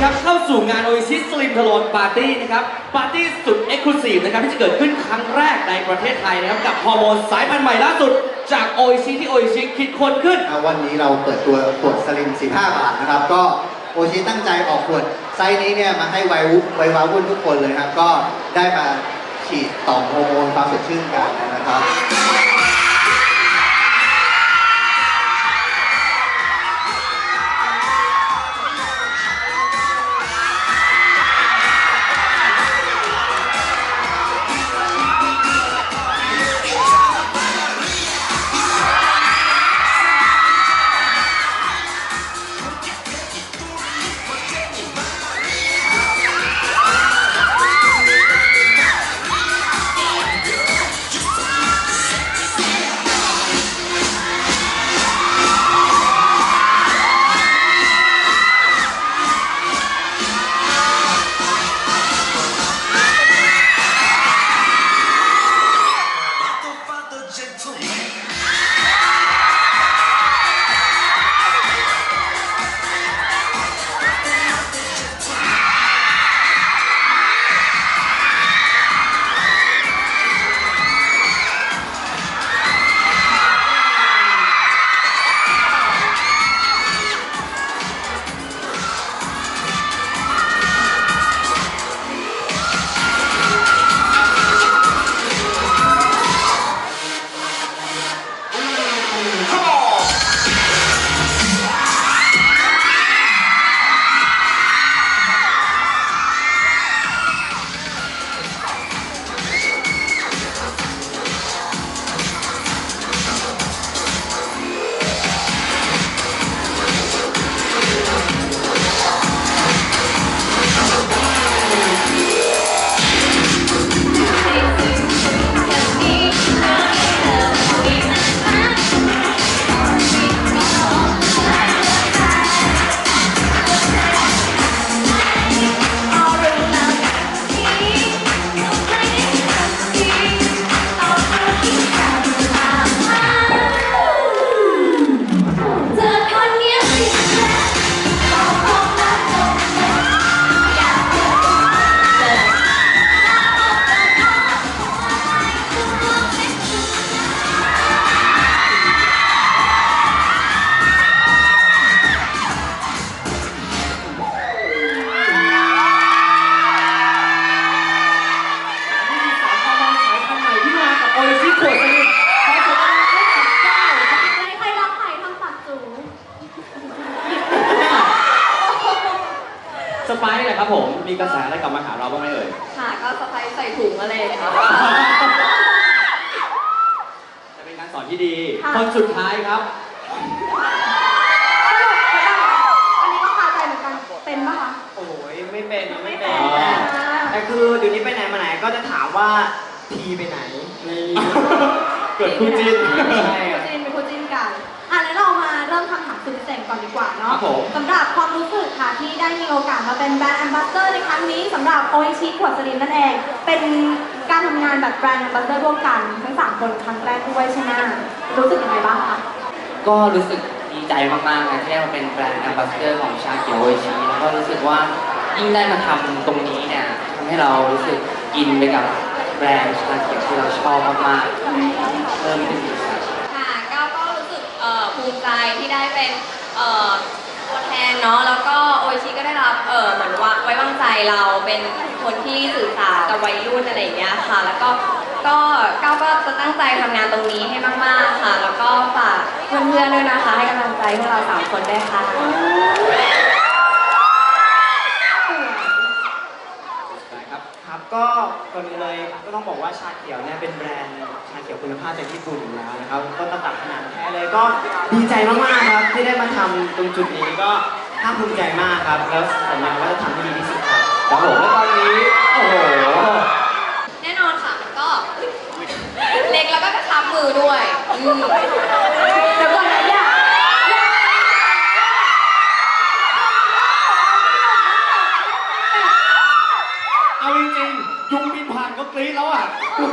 นะครับเข้าสู่งาน Oasis Slim t h a l o n Party นะครับปาร์ตี้สุด Exclusive นะครับที่จะเกิดขึ้นครั้งแรกในประเทศไทยนะครับกับฮอร์โมนสายพันธุ์ใหม่ล่าสุด จาก Oasis ที่ Oasis คิดค้นขึ้น อ่าวันนี้เราเปิดตัวขวดสลิม 15 บาทนะครับ ก็โอชิตั้งใจออกขวดไซส์นี้เนี่ยมาให้ไววุไววาวุ่นทุกคนเลยครับ ก็ได้มาฉีดต่อมโฮอร์โมนความสดชื่นกันนะครับ มมีกระแสอะไรกลับมาหาเราบ้างไหมเอ่ย ค่ะก็สะพายใส่ถุงอะไรค่ะ จะเป็นการสอนที่ดี ค่ะ คนสุดท้ายครับ อันนี้ก็คาใจเหมือนกันเป็นปะคะ โอ้ยไม่เป็นไม่ไม่เป็เป็นนอ๋อ แต่คือเดี๋ยวนี้ไปไหนมาไหนก็จะถามว่าทีไปไหนนี่เกิดคู่จิ้น ใช่ คู่จิ้นเป็นคู่จิ้นกัน อะแล้วเรามาเริ่มคำถามสุดพิเศษก่อนดีกว่าครัเนาะบผม สำหรับความรู้สึกค่ะที่ได้มีโอกาสมาเป็นแบรนด์แอมบาสเดอร์ในครั้งนี้สำหรับโออิชิขวดสลินนั่นเอง เป็นการทำงานแบบแบรนด์แอมบาสเดอร์ร่วมกันทั้งสามคนครั้งแรกด้วยใช่ไหมรู้สึกยังไงบ้างคะ ก็รู้สึกดีใจมากๆนะที่ได้มาเป็นแบรนด์แอมบาสเดอร์ของชาเขียวโออิชิแล้วก็รู้สึกว่ายิ่งได้มาทำตรงนี้เนี่ยทำให้เรารู้สึกอินไปกับแบรนด์ชาเขียวที่เราชอบมากๆเพิ่มขึ้นอีกครับ ค่ะก้าวก็รู้สึกเอ่อ ภูมิใจที่ได้เป็นตัวแทนเนาะแล้วก็โอชิก็ได้รับเออเหมือนว่าไว้วางใจเราเป็นคนที่สื่อสารกับวัยรุ่นอะไรอย่างเงี้ยค่ะ แล้วก็ก็ก้าวก็จะตั้งใจทำงานตรงนี้ให้มาก ๆ ค่ะ แล้วก็ฝากเพื่อนๆด้วยนะคะ ให้กำลังใจพวกเราสามคนด้วยค่ะ ก็ก่อนอื่นเลยก็ต้องบอกว่าชาเขียวเนี่ยเป็นแบรนด์ชาเขียวคุณภาพจากญี่ปุ่นอยู่แล้วนะครับก็ตระตับขนาดแท้เลยก็ดีใจมากๆครับที่ได้มาทำตรงจุดนี้ก็ภาคภูมิใจมากครับ แล้วสัญญาว่าจะทำให้ดีที่สุดครับครับผมและตอนนี้ โอ้โห แน่นอนค่ะมันก็ เล็กแล้วก็กระชับมือด้วยอืม เดี๋ยวก่อนนะอย่าอย่า เอาจริงๆยุงบินผ่านก็ก รี๊ด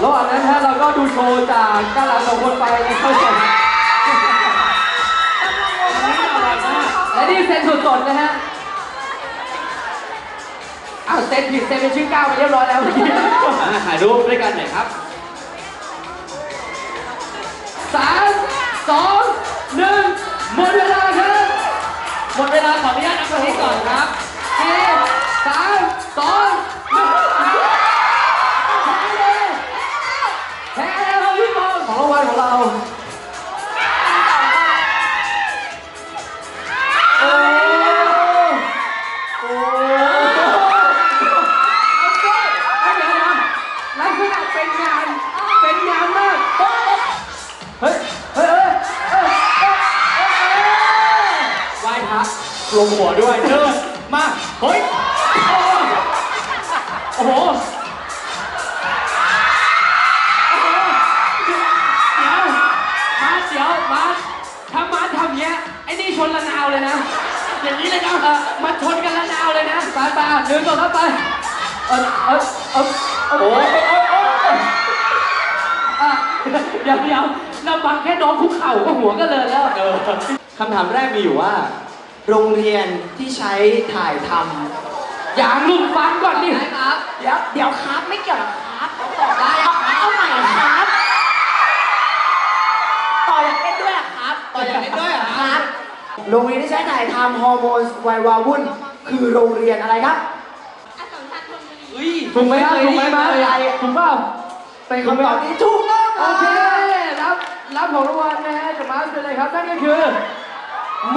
แล้วอะระหว่างนั้นฮะเราก็ดูโชว์จากก้าหลังสองคนไปนะครับผมอันนี้อร่อยมากนสดๆนะฮะอ้าวเซ็นผิดเซ็นเป็นชื่อก้าวไปเรียบร้อยแล้วเมื่อกี้อ่าถ่ายรูปด้วยกันหน่อยครับสามสองหนึ่งหมดเวลาครับ หมดเวลาขออนุญาตนับตัวนี้ก่อนครับสี่สาม ไปไปเดินต่อครับไปเออเออเออเออโอ้ยโอ้ยโอ้ยอะเดี๋ยวเดี๋ยวเราบังแค่น้องคุกเข่าก็หัวก็เลยแล้วเออคำถามแรกมีอยู่ว่า โรงเรียนที่ใช้ถ่ายทอย่างลุงฟังก่อนดิครับำเดี๋ยวเดี๋ยวครับไม่เกี่ยวกับครับต่อได้เอาเอาใหม่ครับต่ออยากเล่นด้วยอะครับต่ออยากเล่นด้วยเหรอครับ โรงเรียนที่ใช้ถ่ายทำฮอร์โมนวัยวาวุ่น คือโรงเรียนอะไรครับอสมชัญธนบุรีเฮ้ยถูกไหมครับถูกไหมมาถูกเปล่าเป็นคำตอบที่ถูกต้องโอเครับรับของรางวัลนะฮะจากมาสเป็นอะไรครับนั่นก็คือโม